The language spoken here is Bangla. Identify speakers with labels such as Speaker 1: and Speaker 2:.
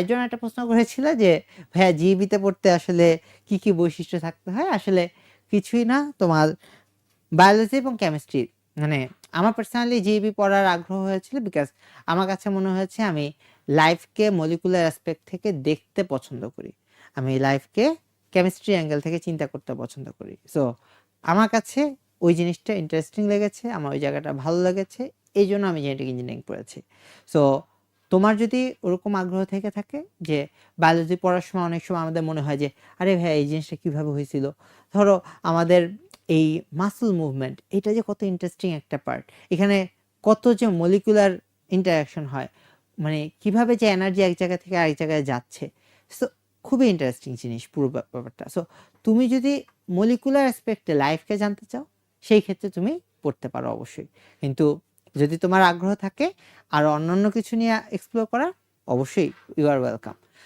Speaker 1: একজন একটা প্রশ্ন করেছিল যে, ভাইয়া জিবিতে পড়তে আসলে কি কি বৈশিষ্ট্য থাকতে হয়? আসলে কিছুই না। তোমার বায়োলজি এবং কেমিস্ট্রি মানে আমার পার্সোনালি জিবি পড়ার আগ্রহ হয়েছিল বিকজ আমার কাছে মনে হয়েছে আমি লাইফকে মলিকুলার অ্যাসপেক্ট থেকে দেখতে পছন্দ করি। আমি লাইফকে কেমিস্ট্রি অ্যাঙ্গেল থেকে চিন্তা করতে পছন্দ করি। সো আমার কাছে ওই জিনিসটা ইন্টারেস্টিং লেগেছে, আমার ওই জায়গাটা ভালো লেগেছে এই জন্য আমি জেনেটিক ইঞ্জিনিয়ারিং পড়েছি। সো তোমার যদি ওরকম আগ্রহ থেকে থাকে যে বায়োলজি পড়ার সময় অনেক সময় আমাদের মনে হয় যে, আরে ভাই এই জিনিসটা কীভাবে হয়েছিল? ধরো আমাদের এই মাসল মুভমেন্ট এটা যে কত ইন্টারেস্টিং একটা পার্ট এখানে কত যে মলিকুলার ইন্টারাকশন হয় মানে কীভাবে যে এনার্জি এক জায়গা থেকে আরেক জায়গায় যাচ্ছে। সো খুবই ইন্টারেস্টিং জিনিস পুরো ব্যাপারটা। সো তুমি যদি মলিকুলার অ্যাসপেক্টে লাইফকে জানতে চাও, সেই ক্ষেত্রে তুমি পড়তে পারো অবশ্যই। কিন্তু যদি তোমার আগ্রহ থাকে আর অন্যান্য কিছু নিয়ে এক্সপ্লোর করা অবশ্যই ইউ আর ওয়েলকাম